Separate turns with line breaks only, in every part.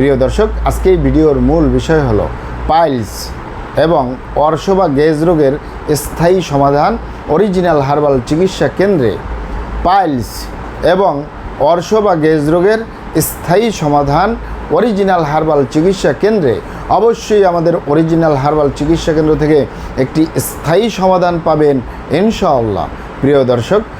প্রিয় দর্শক, আজকে এই ভিডিওর মূল বিষয় হলো পাইলস এবং অর্শ বা গেজ রোগের স্থায়ী সমাধান অরিজিনাল হার্বাল চিকিৎসা কেন্দ্রে পাইলস এবং অর্শ বা গেজ রোগের স্থায়ী সমাধান অরিজিনাল হার্বাল চিকিৎসা কেন্দ্রে। অবশ্যই আমাদের অরিজিনাল হার্বাল চিকিৎসা কেন্দ্র থেকে একটি স্থায়ী সমাধান পাবেন, ইনশাআল্লাহ। প্রিয় দর্শক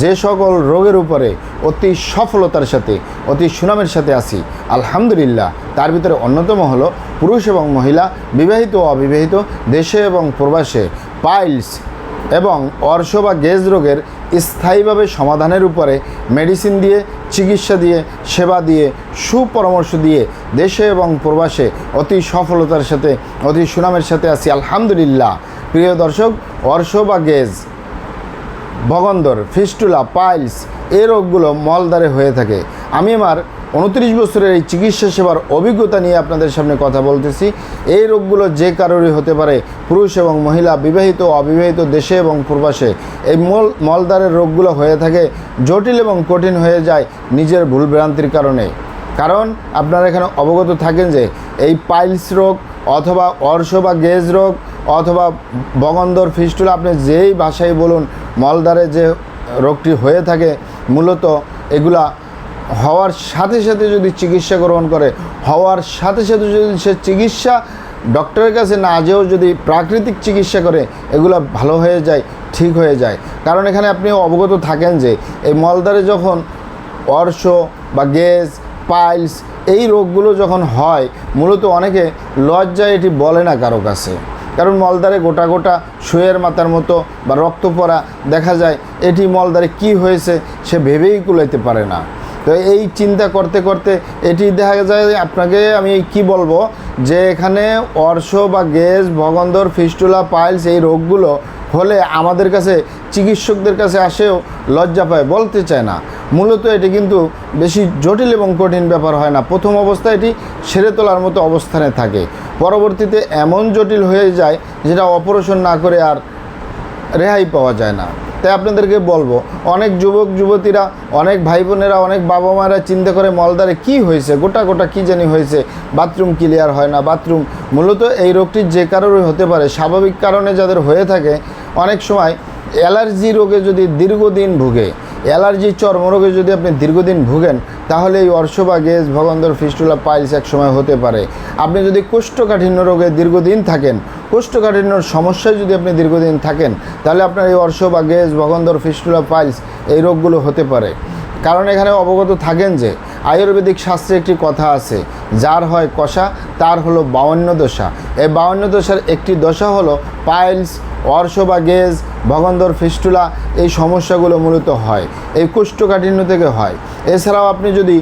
যে সকল রোগের উপরে অতি সফলতার সাথে, অতি সুনামের সাথে আসি আলহামদুলিল্লাহ। তার ভিতরে অন্যতম হলো পুরুষ এবং মহিলা, বিবাহিত ও অবিবাহিত, দেশে এবং প্রবাসে, পাইলস এবং অর্শ বা গেজ রোগের স্থায়ীভাবে সমাধানের উপরে মেডিসিন দিয়ে, চিকিৎসা দিয়ে, সেবা দিয়ে, সুপরামর্শ দিয়ে দেশে এবং প্রবাসে অতি সফলতার সাথে, অতি সুনামের সাথে আসি আলহামদুলিল্লাহ। প্রিয় দর্শক, অর্শ বা গেজ ভগন্দর ফিস্টুলা, পাইলস এই রোগগুলো মলদারে হয়ে থাকে। আমি আমার উনত্রিশ বছরের এই চিকিৎসা সেবার অভিজ্ঞতা নিয়ে আপনাদের সামনে কথা বলতেছি। এই রোগগুলো যে কারোরই হতে পারে, পুরুষ এবং মহিলা, বিবাহিত অবিবাহিত দেশে এবং প্রবাসে। এই মল মলদারের রোগগুলো হয়ে থাকে, জটিল এবং কঠিন হয়ে যায় নিজের ভুলভ্রান্তির কারণে। কারণ আপনারা এখানে অবগত থাকেন যে, এই পাইলস রোগ অথবা অর্শ বা গেজ রোগ অথবা বগন্দর ফিস্টুল, আপনি যেই ভাষায় বলুন মলদারে যে রোগটি হয়ে থাকে, মূলত এগুলা হওয়ার সাথে সাথে যদি চিকিৎসা গ্রহণ করে, হওয়ার সাথে সাথে যদি সে চিকিৎসা ডক্টরের কাছে না যেও যদি প্রাকৃতিক চিকিৎসা করে, এগুলো ভালো হয়ে যায়, ঠিক হয়ে যায়। কারণ এখানে আপনি অবগত থাকেন যে, এই মলদারে যখন অর্শ বা গ্যাস, পাইলস এই রোগগুলো যখন হয়, মূলত অনেকে লজ্জায় এটি বলে না কারও কাছে। কারণ মলদারে গোটা গোটা শুয়ের মাথার মতো বা রক্ত পরা দেখা যায়, এটি মলদারে কি হয়েছে সে ভেবেই কুলাইতে পারে না। তো এই চিন্তা করতে করতে এটি দেখা যায়, আপনাকে আমি কি বলব যে এখানে অর্শ বা গ্যাস, ভগন্দর, ফিস্টুলা, পাইলস এই রোগগুলো হলে আমাদের কাছে, চিকিৎসকদের কাছে আসেও লজ্জা পায়, বলতে চায় না। মূলত এটি কিন্তু বেশি জটিল এবং কঠিন ব্যাপার হয় না। প্রথম অবস্থায় এটি সেরে তোলার মতো অবস্থানে থাকে। পরবর্তীতে এমন জটিল হয়ে যায় যেটা অপারেশন না করে আর রেহাই পাওয়া যায় না। তাই আপনাদেরকে বলব, অনেক যুবক, যুবতীরা, অনেক ভাই বোনেরা অনেক বাবা মায়েরা চিন্তা করে মলদারে কি হয়েছে, গোটা গোটা কী জানি হয়েছে, বাথরুম ক্লিয়ার হয় না, বাথরুম, মূলত এই রোগটি যে কারোরই হতে পারে। স্বাভাবিক কারণে যাদের হয়ে থাকে অনেক সময় অ্যালার্জি রোগে যদি দীর্ঘদিন ভুগে, অ্যালার্জি চর্মরোগে যদি আপনি দীর্ঘদিন ভুগেন, তাহলে এই অর্শ বা গেজ ভগন্দর ফিস্টুলা পাইলস এক সময় হতে পারে। আপনি যদি কোষ্ঠকাঠিন্য রোগে দীর্ঘদিন থাকেন, কোষ্ঠকাঠিন্যর সমস্যায় যদি আপনি দীর্ঘদিন থাকেন, তাহলে আপনার এই অর্শ বা গেজ ভগন্দর ফিস্টুলা পাইলস এই রোগগুলো হতে পারে। কারণ এখানে অবগত থাকেন যে আয়ুর্বেদিক শাস্ত্রে একটি কথা আছে, যার হয় কষা, তার হলো বাউন্ন দশা এই বাউন্ন দশার একটি দশা হলো পাইলস, অর্শ বা গেজ, ভগন্দর ফিস্টুলা, এই সমস্যাগুলো মূলত হয়, এই কোষ্ঠকাঠিন্য থেকে হয়। এছাড়াও আপনি যদি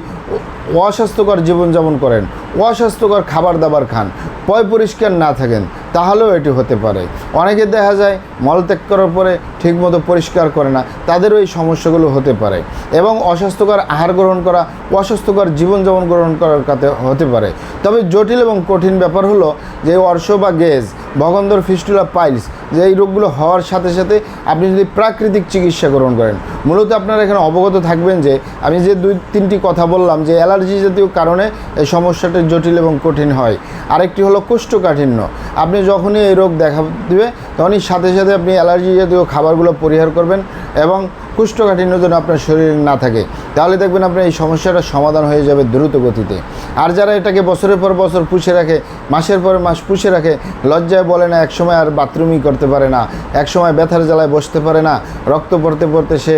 অস্বাস্থ্যকর জীবনযাপন করেন, অস্বাস্থ্যকর খাবার দাবার খান, পয় পরিষ্কার না থাকেন, তাহলেও এটি হতে পারে। অনেকে দেখা যায় মলত্যাগ করার পরে ঠিকমতো পরিষ্কার করে না তাদেরও এই সমস্যাগুলো হতে পারে। এবং অস্বাস্থ্যকর আহার গ্রহণ করা, অস্বাস্থ্যকর জীবনযাপন গ্রহণ করার কাতে হতে পারে। তবে জটিল এবং কঠিন ব্যাপার হলো যে অর্শ বা গেজ, ভগন্দর ফিস্টুলা পাইলস, যে এই রোগগুলো হওয়ার সাথে সাথে আপনি যদি প্রাকৃতিক চিকিৎসা গ্রহণ করেন, মূলত আপনারা এখানে অবগত থাকবেন যে আমি যে দুই, তিনটি কথা বললাম যে অ্যালার্জি জাতীয় কারণে এই সমস্যাটা জটিল এবং কঠিন হয়। আরেকটি হলো কোষ্ঠকাঠিন্য। আপনি যখনই এই রোগ দেখা দিবে তখনই সাথে সাথে আপনি অ্যালার্জি জাতীয় খাবারগুলো পরিহার করবেন এবং কোষ্ঠকাঠিন্য যেন আপনার শরীরে না থাকে। তাহলে দেখবেন আপনার এই সমস্যাটা সমাধান হয়ে যাবে দ্রুত গতিতে। আর যারা এটাকে বছরের পর বছর পুষে রাখে, মাসের পর মাস পুষে রাখে, লজ্জায় বলে না, একসময় আর বাথরুমই করতে পারে না, একসময় ব্যথার জ্বালায় বসতে পারে না, রক্ত পড়তে পড়তে সে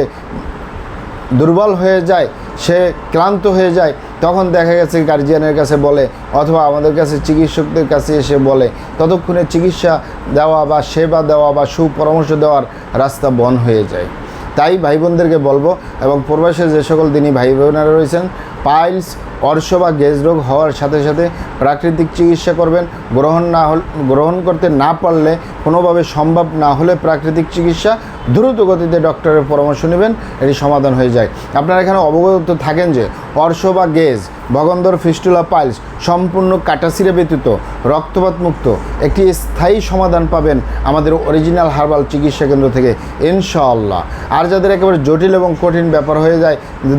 দুর্বল হয়ে যায় সে ক্লান্ত হয়ে যায়, তখন দেখা গেছে গার্জিয়ানের কাছে বলে, অথবা আমাদের কাছে চিকিৎসকদের কাছে এসে বলে, ততক্ষণে চিকিৎসা দেওয়া বা সেবা দেওয়া বা সুপরামর্শ দেওয়ার রাস্তা বন্ধ হয়ে যায়। তাই ভাই বোনদেরকে বলব এবং প্রবাসে যে সকল দিনই ভাই বোনেরা রয়েছেন, পাইলস, অর্শ বা গেজ রোগ হওয়ার সাথে সাথে প্রাকৃতিক চিকিৎসা করবেন। গ্রহণ না হল, গ্রহণ করতে না পারলে কোনোভাবে সম্ভব না হলে প্রাকৃতিক চিকিৎসা দ্রুত গতিতে ডক্টরের পরামর্শ নেবেন এটি সমাধান হয়ে যায়। আপনারা এখানে অবগত থাকেন যে অর্শ বা গেজ ভগন্দর ফিস্টুলা পাইলস সম্পূর্ণ কাটাসিরে ব্যতীত রক্তপাত মুক্ত। একটি স্থায়ী সমাধান পাবেন আমাদের অরিজিনাল হার্বাল চিকিৎসা কেন্দ্র থেকে, ইনশাআল্লাহ। আর যাদের একেবারে জটিল এবং কঠিন ব্যাপার হয়ে যায়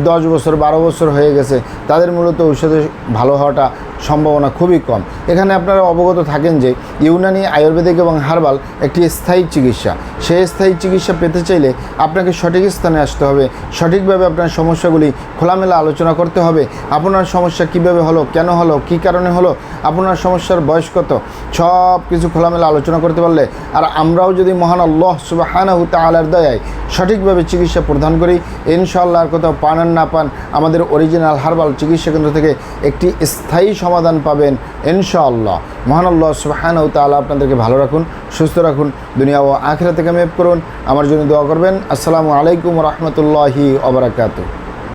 দশ বছর, বারো বছর হয়ে গেছে, তাদের মূলত ঔষধে ভালো হওয়াটা সম্ভাবনা খুবই কম। এখানে আপনারা অবগত থাকেন যে ইউনানি আয়ুর্বেদিক এবং হার্বাল একটি স্থায়ী চিকিৎসা। সেই স্থায়ী চিকিৎসা পেতে চাইলে আপনাকে সঠিক স্থানে আসতে হবে। সঠিকভাবে আপনার সমস্যাগুলি খোলামেলা আলোচনা করতে হবে? আপনার সমস্যা কীভাবে হলো? কেন হলো? কি কারণে হলো? আপনার সমস্যার বয়স কত? সব কিছু খোলামেলা আলোচনা করতে পারলে, আর আমরাও যদি মহান আল্লাহ সুবাহানাহু তালার দয়ায় সঠিকভাবে চিকিৎসা প্রদান করি, ইনশাআল্লাহ আর কোথাও পান আর না পান, আমাদের অরিজিনাল হার্বাল চিকিৎসা কেন্দ্র থেকে একটি স্থায়ী সমাধান পাবেন ইনশাআল্লাহ। মহান আল্লাহ সুবাহানাহু তাআলা আপনাদেরকে ভালো রাখুন, সুস্থ রাখুন, দুনিয়া ও আখেরা থেকে মেপ করুন। আমার জন্য দোয়া করবেন। আসসালামু আলাইকুম রহমতুল্লাহি ওবরাকাতু